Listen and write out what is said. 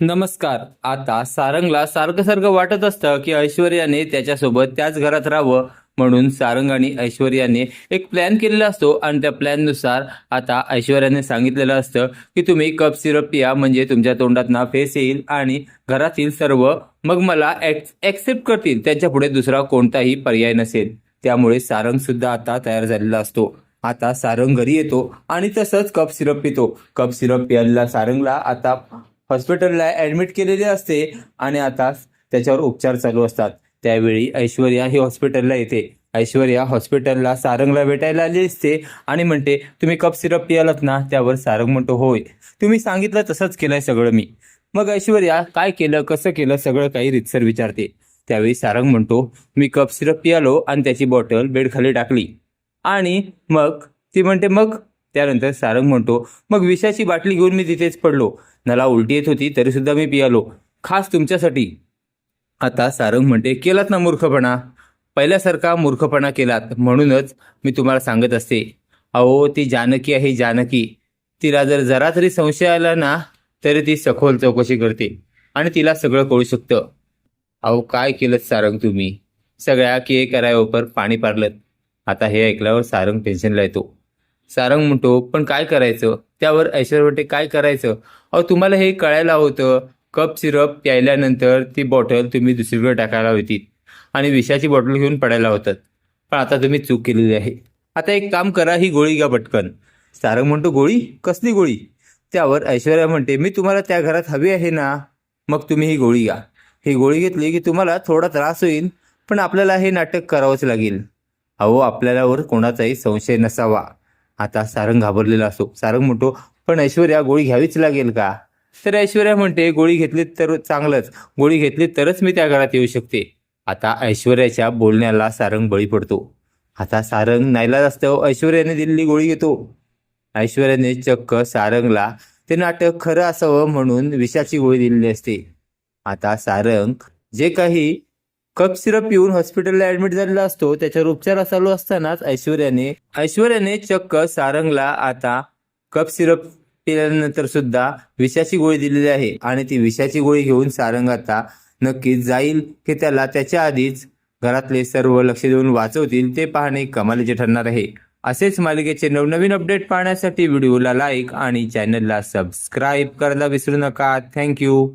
नमस्कार. आता सारंगला सारखं सारखं वाटत असतं की ऐश्वर्याने त्याच्यासोबत त्याच घरात राहावं म्हणून सारंग आणि ऐश्वर्याने एक प्लॅन केलेला असतो आणि त्या प्लॅननुसार आता ऐश्वर्याने सांगितलेलं असतं की तुम्ही कप सिरप पिया म्हणजे तुमच्या तोंडात ना फेस येईल आणि घरातील सर्व मग मला ॲक्सेप्ट करतील. त्यांच्या पुढे दुसरा कोणताही पर्याय नसेल. त्यामुळे सारंग सुद्धा आता तयार झालेला असतो. आता सारंग घरी येतो आणि तसंच कप सिरप पितो. कप सिरप प्यायला सारंगला आता हॉस्पिटलला ॲडमिट केलेले असते आणि आता त्याच्यावर उपचार चालू असतात. त्यावेळी ऐश्वर्या ही हॉस्पिटलला येते. ऐश्वर्या हॉस्पिटलला सारंगला भेटायला आली असते आणि म्हणते तुम्ही कप सिरप पियालात ना त्यावर सारंग म्हणतो होय तुम्ही सांगितलं तसंच केलंय सगळं मी. मग ऐश्वर्या काय केलं कसं केलं सगळं काही रितसर विचारते. त्यावेळी सारंग म्हणतो मी कप सिरप पियालो आणि त्याची बॉटल बेडखाली टाकली. आणि मग ती म्हणते मग त्यानंतर सारंग म्हणतो मग विषाची बाटली घेऊन मी तिथेच पडलो. मला उलटी येत होती तरी सुद्धा मी पियालो. खास तुमच्यासाठी. आता सारंग म्हणते केलात ना मूर्खपणा? पहिल्यासारखा मूर्खपणा केलात. म्हणूनच मी तुम्हाला सांगत असते. अहो ती जानकी आहे जानकी. तिला जर जरा तरी संशय आला ना तरी ती सखोल चौकशी करते आणि तिला सगळं कळू शकतं. अहो काय केलं सारंग तुम्ही? सगळ्या के करायवर पाणी पारलं आता हे ऐकल्यावर सारंग टेन्शनला येतो. सारंग म्हणतो पण काय करायचं? त्यावर ऐश्वर्या काय करायचं? अहो तुम्हाला हे कळायला होतं कप सिरप प्यायल्यानंतर ती बॉटल तुम्ही दुसरीकडे टाकायला होती आणि विषाची बॉटल घेऊन पडायला होतात. पण आता तुम्ही चूक केलेली आहे. आता एक काम करा ही गोळी घ्या पटकन. सारंग म्हणतो गोळी? कसली गोळी? त्यावर ऐश्वर्या म्हणते मी तुम्हाला त्या घरात हवी आहे ना मग तुम्ही ही गोळी घ्या. ही गोळी घेतली की तुम्हाला थोडा त्रास होईल पण आपल्याला हे नाटक करावंच लागेल. अहो आपल्यालावर कोणाचाही संशय नसावा. आता सारंग घाबरलेला असो. सारंग म्हणतो पण ऐश्वर्या गोळी घ्यावीच लागेल का? तर ऐश्वर्या म्हणते गोळी घेतली तर चांगलंच. गोळी घेतली तरच मी त्या घरात येऊ शकते. आता ऐश्वर्याच्या बोलण्याला सारंग बळी पडतो. आता सारंग नाईलाज असतं ऐश्वर्याने दिलेली गोळी घेतो. ऐश्वर्याने चक्क सारंगला ते नाटक खरं असावं म्हणून विषाची गोळी दिलेली असते. आता सारंग जे काही कप सिरप पिऊन हॉस्पिटलला ऍडमिट झालेला असतो. त्याच्यावर उपचार चालू असतानाच ऐश्वर्याने ऐश्वर्याने चक्क सारंगला आता कप सिरप पिल्यानंतर सुद्धा विषाची गोळी दिलेली आहे. आणि ती विषाची गोळी घेऊन सारंग आता नक्कीच जाईल की त्याला त्याच्या आधीच घरातले सर्व लक्ष देऊन वाचवतील ते पाहणे कमालीचे ठरणार आहे. असेच मालिकेचे नवनवीन अपडेट पाहण्यासाठी व्हिडिओला लाईक आणि चॅनलला सबस्क्राईब करायला विसरू नका. थँक्यू